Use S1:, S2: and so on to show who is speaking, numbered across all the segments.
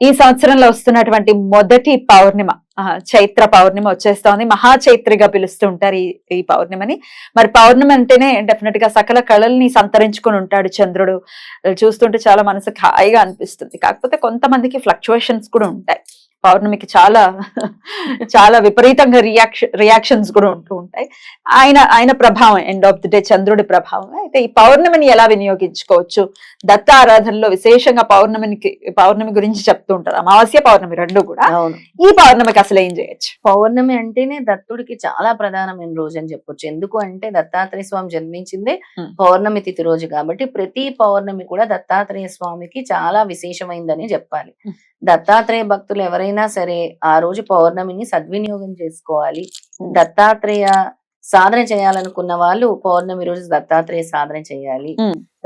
S1: ఈ సంవత్సరంలో వస్తున్నటువంటి మొదటి పౌర్ణిమ చైత్ర పౌర్ణిమ వచ్చేస్తోంది. మహా చైత్రిగా పిలుస్తూ ఉంటారు ఈ ఈ పౌర్ణిమని. మరి పౌర్ణమి అంటేనే డెఫినెట్గా సకల కళల్ని సంతరించుకొని ఉంటాడు చంద్రుడు. చూస్తుంటే చాలా మనసుకు హాయిగా అనిపిస్తుంది. కాకపోతే కొంతమందికి ఫ్లక్చువేషన్స్ కూడా ఉంటాయి. పౌర్ణమికి చాలా చాలా విపరీతంగా రియాక్షన్ రియాక్షన్స్ కూడా ఉంటూ ఉంటాయి. ఆయన ఆయన ప్రభావం ఎండ్ ఆఫ్ ది డే చంద్రుడి ప్రభావం. అయితే ఈ పౌర్ణమిని ఎలా వినియోగించుకోవచ్చు? దత్త ఆరాధనలో విశేషంగా పౌర్ణమికి పౌర్ణమి గురించి చెప్తూ ఉంటారు. అమావాస్య పౌర్ణమి రెండు కూడా. ఈ పౌర్ణమికి అసలు ఏం చేయొచ్చు?
S2: పౌర్ణమి అంటేనే దత్తుడికి చాలా ప్రధానమైన రోజు అని చెప్పొచ్చు. ఎందుకు అంటే దత్తాత్రేయ స్వామి జన్మించిందే. పౌర్ణమి తిథి రోజు కాబట్టి ప్రతి పౌర్ణమి కూడా దత్తాత్రేయ స్వామికి చాలా విశేషమైందని చెప్పాలి. దత్తాత్రేయ భక్తులు ఎవరైనా సరే ఆ రోజు పౌర్ణమిని సద్వినియోగం చేసుకోవాలి. దత్తాత్రేయ సాధన చేయాలనుకున్న వాళ్ళు పౌర్ణమి రోజు దత్తాత్రేయ సాధన చేయాలి.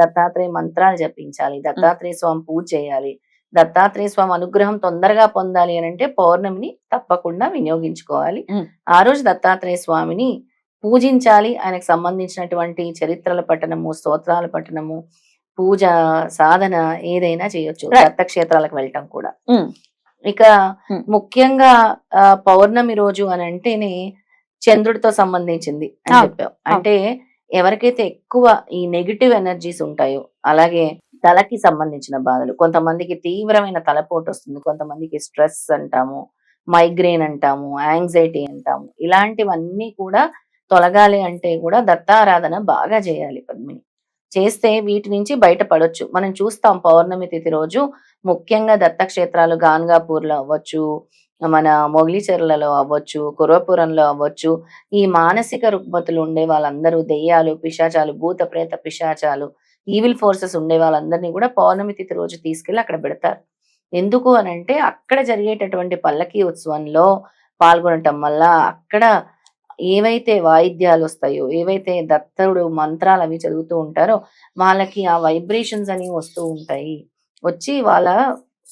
S2: దత్తాత్రేయ మంత్రాలు జపించాలి దత్తాత్రేయ స్వామి పూజ చేయాలి దత్తాత్రేయ స్వామి అనుగ్రహం తొందరగా పొందాలి అని అంటే పౌర్ణమిని తప్పకుండా వినియోగించుకోవాలి. ఆ రోజు దత్తాత్రేయ స్వామిని పూజించాలి ఆయనకు సంబంధించినటువంటి చరిత్రల పఠనము స్తోత్రాల పఠనము పూజ సాధన ఏదైనా చేయొచ్చు. దత్తక్షేత్రాలకు వెళ్ళటం కూడా. ఇక. ముఖ్యంగా పౌర్ణమి రోజు అని అంటేనే చంద్రుడితో సంబంధించింది అని
S1: అవును.
S2: చెప్పాం అంటే ఎవరికైతే ఎక్కువ ఈ నెగిటివ్ ఎనర్జీస్ ఉంటాయో అలాగే తలకి సంబంధించిన బాధలు కొంతమందికి తీవ్రమైన తలపోటు వస్తుంది కొంతమందికి స్ట్రెస్ అంటాము మైగ్రేన్ అంటాము యాంగ్జైటీ అంటాము ఇలాంటివన్నీ కూడా తొలగాలి అంటే కూడా దత్తారాధన బాగా చేయాలి పద్మిని చేస్తే వీటి నుంచి బయటపడొచ్చు. మనం చూస్తాం పౌర్ణమి తిథి రోజు ముఖ్యంగా దత్తక్షేత్రాలు గాన్గాపూర్లో అవ్వచ్చు మన మొగిలిచెర్లలో అవ్వచ్చు కురవపురంలో అవ్వచ్చు. ఈ మానసిక రుగ్మతులు ఉండే వాళ్ళందరూ దెయ్యాలు పిశాచాలు భూత ప్రేత పిశాచాలు ఈవిల్ ఫోర్సెస్ ఉండే వాళ్ళందరినీ కూడా పౌర్ణమి తిథి రోజు తీసుకెళ్ళి అక్కడ పెడతారు. ఎందుకు అని అంటే అక్కడ జరిగేటటువంటి పల్లకి ఉత్సవంలో పాల్గొనటం వల్ల అక్కడ ఏవైతే వాయిద్యాలు వస్తాయో ఏవైతే దత్తరుడు మంత్రాలు అవి చదువుతూ ఉంటారో వాళ్ళకి ఆ వైబ్రేషన్స్ అనేవి వస్తూ ఉంటాయి. వచ్చి వాళ్ళ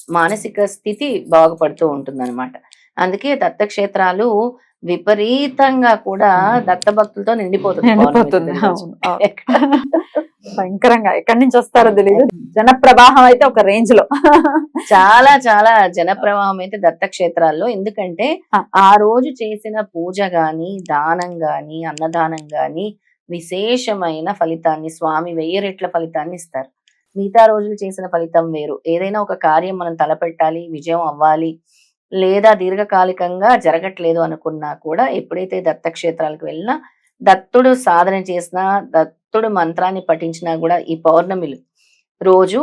S2: మానసిక స్థితి బాగుపడుతూ ఉంటుంది అందుకే దత్తక్షేత్రాలు విపరీతంగా కూడా దత్త భక్తులతో నిండిపోతుంది
S1: నిండిపోతుంది. భయంకరంగా. ఎక్కడి నుంచి వస్తారో తెలియదు జన ప్రవాహం అయితే ఒక రేంజ్లో.
S2: చాలా చాలా జనప్రవాహం అయితే దత్తక్షేత్రాల్లో. ఎందుకంటే
S1: ఆ.
S2: ఆ రోజు చేసిన పూజ గాని దానం గాని అన్నదానం గాని విశేషమైన ఫలితాన్ని స్వామి వెయ్యి రెట్ల ఫలితాన్ని ఇస్తారు. మిగతా రోజులు చేసిన ఫలితం వేరు. ఏదైనా ఒక కార్యం మనం తలపెట్టాలి విజయం అవ్వాలి లేదా దీర్ఘకాలికంగా జరగట్లేదు అనుకున్నా కూడా ఎప్పుడైతే దత్తక్షేత్రాలకు వెళ్ళినా దత్తుడు సాధన చేసినా దత్తుడు మంత్రాన్ని పఠించినా కూడా ఈ పౌర్ణమిలు రోజు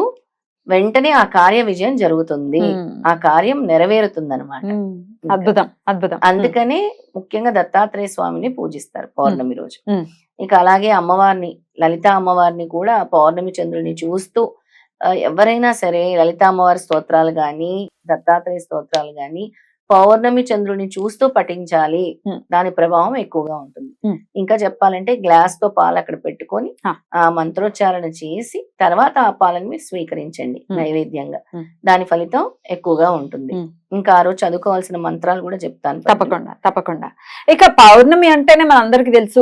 S2: వెంటనే ఆ కార్య విజయం జరుగుతుంది. ఆ కార్యం నెరవేరుతుంది అనమాట
S1: అద్భుతం అద్భుతం.
S2: అందుకనే ముఖ్యంగా దత్తాత్రేయ స్వామిని పూజిస్తారు పౌర్ణమి రోజు. ఇక అలాగే అమ్మవారిని లలిత అమ్మవారిని కూడా పౌర్ణమి చంద్రుని చూస్తూ ఎవరైనా సరే లలిత అమ్మవారి స్తోత్రాలు గాని దత్తాత్రేయ స్తోత్రాలు గాని పౌర్ణమి చంద్రుని చూస్తూ పఠించాలి. దాని ప్రభావం ఎక్కువగా ఉంటుంది. ఇంకా చెప్పాలంటే గ్లాస్తో పాలు అక్కడ పెట్టుకొని
S1: ఆ.
S2: మంత్రోచ్చారణ చేసి తర్వాత ఆ పాలను మీరు స్వీకరించండి. నైవేద్యంగా. దాని ఫలితం ఎక్కువగా ఉంటుంది. ఇంకా ఆ రోజు చదువుకోవాల్సిన మంత్రాలు కూడా చెప్తాను
S1: తప్పకుండా తప్పకుండా ఇక పౌర్ణమి అంటేనే మన అందరికి తెలుసు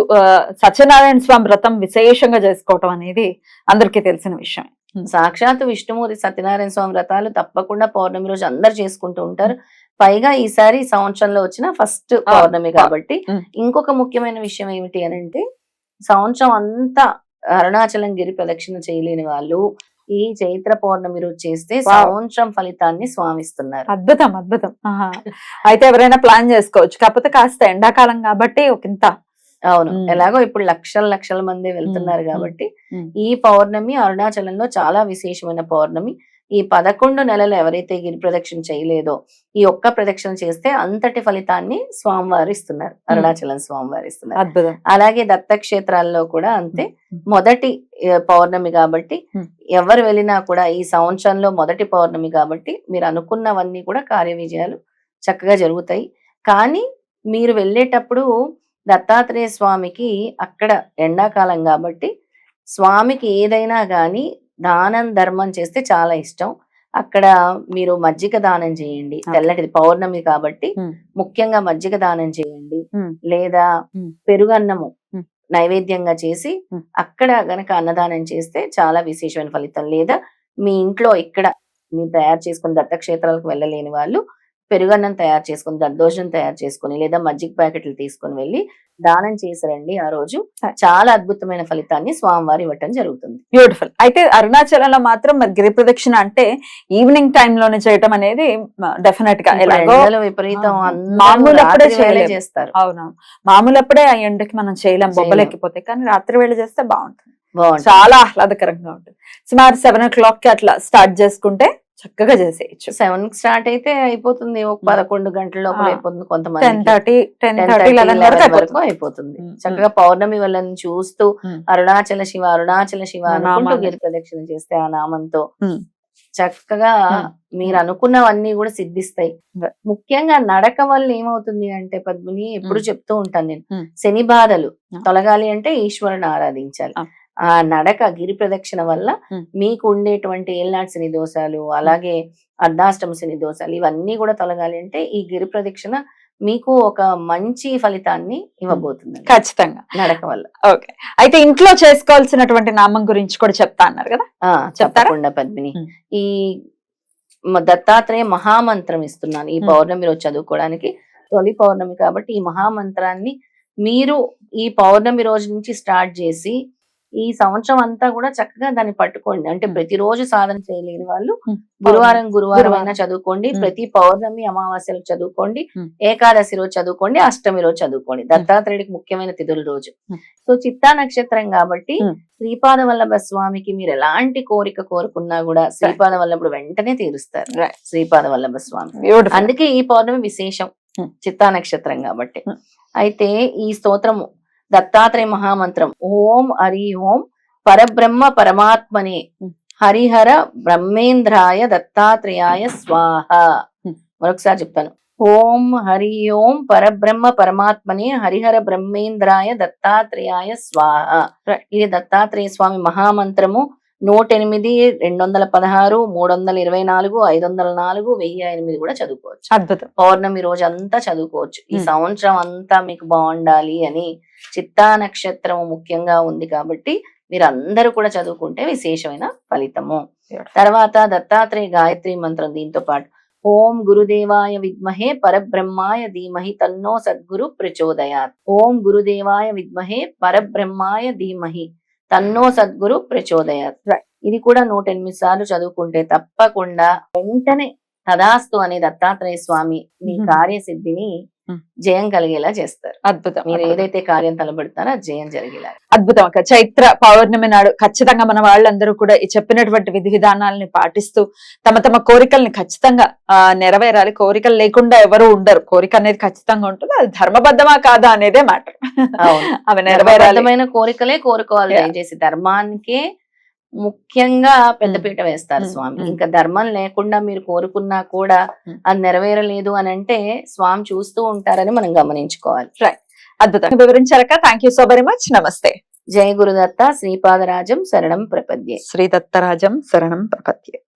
S1: సత్యనారాయణ స్వామి వ్రతం విశేషంగా చేసుకోవటం అనేది అందరికీ తెలిసిన విషయం
S2: సాక్షాత్ విష్ణుమూర్తి సత్యనారాయణ స్వామి వ్రతాలు తప్పకుండా పౌర్ణమి రోజు అందరు చేసుకుంటూ ఉంటారు పైగా ఈసారి సంవత్సరంలో వచ్చిన ఫస్ట్ పౌర్ణమి కాబట్టి. ఇంకొక ముఖ్యమైన విషయం ఏమిటి అని అంటే సంవత్సరం అంతా అరుణాచలం గిరి ప్రదక్షిణ చేయలేని వాళ్ళు ఈ చైత్ర పౌర్ణమి రోజు చేస్తే. సంవత్సరం ఫలితాన్ని స్వామిస్తున్నారు
S1: అద్భుతం అద్భుతం. అయితే ఎవరైనా ప్లాన్ చేసుకోవచ్చు కాకపోతే కాస్త ఎండాకాలం కాబట్టి ఒక ఇంత
S2: అవును. ఎలాగో ఇప్పుడు లక్షల లక్షల మంది వెళ్తున్నారు కాబట్టి. ఈ పౌర్ణమి అరుణాచలంలో చాలా విశేషమైన పౌర్ణమి ఈ పదకొండు నెలలు ఎవరైతే గిరి ప్రదక్షిణ చేయలేదో ఈ ఒక్క ప్రదక్షిణ చేస్తే అంతటి ఫలితాన్ని స్వామివారు ఇస్తున్నారు అరుణాచలం స్వామివారు ఇస్తున్నారు అలాగే దత్తక్షేత్రాల్లో కూడా అంతే. మొదటి పౌర్ణమి కాబట్టి. ఎవరు వెళ్ళినా కూడా ఈ సంవత్సరంలో మొదటి పౌర్ణమి కాబట్టి మీరు అనుకున్నవన్నీ కూడా కార్య విజయాలు చక్కగా జరుగుతాయి కానీ మీరు వెళ్ళేటప్పుడు దత్తాత్రేయ స్వామికి అక్కడ ఎండాకాలం కాబట్టి స్వామికి ఏదైనా కానీ దానం ధర్మం చేస్తే చాలా ఇష్టం అక్కడ మీరు మజ్జిగ దానం చేయండి. తెల్లటిది పౌర్ణమి కాబట్టి. ముఖ్యంగా మజ్జిగ దానం చేయండి. లేదా. పెరుగన్నము. నైవేద్యంగా చేసి. అక్కడ గనక అన్నదానం చేస్తే చాలా విశేషమైన ఫలితం లేదా మీ ఇంట్లో ఇక్కడ మీరు తయారు చేసుకుని దత్తక్షేత్రాలకు వెళ్ళలేని వాళ్ళు పెరుగన్నం తయారు చేసుకుని దద్దోజనం తయారు చేసుకుని లేదా మజ్జిగ ప్యాకెట్లు తీసుకుని వెళ్ళి దానం చేసిరండి ఆ రోజు. చాలా అద్భుతమైన ఫలితాన్ని స్వామివారు ఇవ్వటం జరుగుతుంది.
S1: బ్యూటిఫుల్ అయితే అరుణాచలంలో మాత్రం మరి గిరి ప్రదక్షిణ అంటే ఈవినింగ్ టైం లోనే చేయటం అనేది
S2: డెఫినెట్గా విపరీతం
S1: మామూలు అప్పుడే.
S2: చేస్తారు.
S1: అవును. మామూలు అప్పుడే ఆ ఎండకి మనం చేయలేం బొబ్బలు
S2: చేయలేం.
S1: ఎక్కిపోతాయి కానీ రాత్రి వేళ చేస్తే బాగుంటుంది. చాలా ఆహ్లాదకరంగా ఉంటుంది. సుమారు సెవెన్ ఓ క్లాక్కి అట్లా స్టార్ట్ చేసుకుంటే చక్కగా చేసేయచ్చు
S2: సెవెన్కి స్టార్ట్ అయితే అయిపోతుంది ఒక పదకొండు గంటల లోపల. అయిపోతుంది
S1: టెన్
S2: కొంతమంది
S1: థర్టీ టెన్
S2: 10:30,
S1: థర్టీ లెవెన్
S2: 11
S1: వరకు అయిపోతుంది
S2: చక్కగా పౌర్ణమి వాళ్ళని చూస్తూ. అరుణాచల శివ అరుణాచల శివ అనుకుంటూ. గిరి ప్రదక్షిణ చేస్తే ఆ నామంతో. చక్కగా. మీరు అనుకున్నవన్నీ కూడా సిద్ధిస్తాయి. ముఖ్యంగా నడక వల్ల ఏమవుతుంది అంటే పద్మిని ఎప్పుడు. చెప్తూ ఉంటాను నేను. శని బాధలు. తొలగాలి అంటే ఈశ్వరుని ఆరాధించాలి
S1: ఆ.
S2: నడక గిరి ప్రదక్షిణ వల్ల. మీకు ఉండేటువంటి శని దోషాలు అలాగే అర్ధాష్టమ శని దోషాలు ఇవన్నీ కూడా తొలగాలి అంటే ఈ గిరి ప్రదక్షిణ మీకు ఒక మంచి ఫలితాన్ని ఇవ్వబోతుంది
S1: ఖచ్చితంగా
S2: నడక వల్ల
S1: ఓకే అయితే ఇంట్లో చేసుకోవాల్సినటువంటి నామం గురించి కూడా చెప్తా అన్నారు కదా?
S2: తప్పకుండా పద్మిని. ఈ దత్తాత్రేయ మహామంత్రం ఇస్తున్నాను ఈ. పౌర్ణమి రోజు చదువుకోవడానికి తొలి పౌర్ణమి కాబట్టి ఈ మహామంత్రాన్ని మీరు ఈ పౌర్ణమి రోజు నుంచి స్టార్ట్ చేసి ఈ సంవత్సరం అంతా కూడా చక్కగా దాన్ని పట్టుకోండి అంటే. ప్రతిరోజు సాధన చేయలేని వాళ్ళు. గురువారం గురువారం. అయినా చదువుకోండి. ప్రతి పౌర్ణమి అమావాస్యలకు చదువుకోండి. ఏకాదశి రోజు చదువుకోండి అష్టమి రోజు చదువుకోండి దత్తాత్రేయుడికి ముఖ్యమైన తిథుల రోజు. సో చిత్తా నక్షత్రం కాబట్టి. శ్రీపాద వల్లభ స్వామికి మీరు ఎలాంటి కోరిక కోరుకున్నా కూడా శ్రీపాద వల్లభుడు వెంటనే తీరుస్తారు. శ్రీపాద వల్లభ స్వామి అందుకే ఈ పౌర్ణమి విశేషం. చిత్తా నక్షత్రం కాబట్టి. అయితే ఈ స్తోత్రము దత్తాత్రేయ మహామంత్రం. ఓం హరి ఓం పరబ్రహ్మ పరమాత్మనే. హరిహర బ్రహ్మేంద్రాయ దత్తాత్రేయాయ స్వాహ. మరొకసారి చెప్తాను. ఓం హరి ఓం పరబ్రహ్మ పరమాత్మనే. హరిహర బ్రహ్మేంద్రాయ దత్తాత్రేయాయ స్వాహ. ఇది దత్తాత్రేయ స్వామి మహామంత్రము. నూట ఎనిమిది రెండు వందల పదహారు మూడు వందల ఇరవై నాలుగు ఐదు వందల నాలుగు వెయ్యి ఎనిమిది కూడా చదువుకోవచ్చు.
S1: అద్భుతం.
S2: పౌర్ణమి రోజు అంతా చదువుకోవచ్చు. ఈ. సంవత్సరం అంతా మీకు బాగుండాలి అని చిత్తా నక్షత్రం ముఖ్యంగా ఉంది కాబట్టి మీరు అందరూ కూడా చదువుకుంటే విశేషమైన ఫలితము. తర్వాత దత్తాత్రేయ గాయత్రి మంత్రం దీంతో పాటు ఓం గురుదేవాయ విద్మహే పరబ్రహ్మాయ ధీమహి తన్నో సద్గురు ప్రచోదయాత్. ఓం గురుదేవాయ విద్మహే పరబ్రహ్మాయ ధీమహి. తన్నో సద్గురు ప్రచోదయాత్. ఇది కూడా నూట ఎనిమిది సార్లు చదువుకుంటే తప్పకుండా వెంటనే తదాస్తు అనే దత్తాత్రేయ స్వామి మీ. కార్యసిద్ధిని. జయం కలిగేలా చేస్తారు.
S1: అద్భుతం
S2: మీరు. ఏదైతే కార్యం తలబెడతారో జయం జరిగేలా.
S1: అద్భుతం. అక్క చైత్ర పౌర్ణమి నాడు ఖచ్చితంగా మన వాళ్ళందరూ కూడా ఈ చెప్పినటువంటి విధి విధానాలని పాటిస్తూ తమ తమ కోరికల్ని ఖచ్చితంగా ఆ, నెరవేరాలి. కోరికలు లేకుండా ఎవరు ఉండరు. కోరిక అనేది ఖచ్చితంగా ఉంటుంది? అది ధర్మబద్ధమా కాదా అనేదే మ్యాటర్. అవి నెరవేరాలి.
S2: కోరికలే కోరుకోవాలి. దయచేసి. ధర్మానికే ముఖ్యంగా పెద్దపీట వేస్తారు. స్వామి. ఇంకా ధర్మం లేకుండా మీరు కోరుకున్నా కూడా. అది నెరవేరలేదు అని అంటే స్వామి చూస్తూ ఉంటారని మనం గమనించుకోవాలి.
S1: అద్భుతంగా వివరించారక్క thank you so very much నమస్తే
S2: జయ గురుదత్త శ్రీపాదరాజం శరణం ప్రపద్యే.
S1: శ్రీ దత్తరాజం శరణం ప్రపత్యే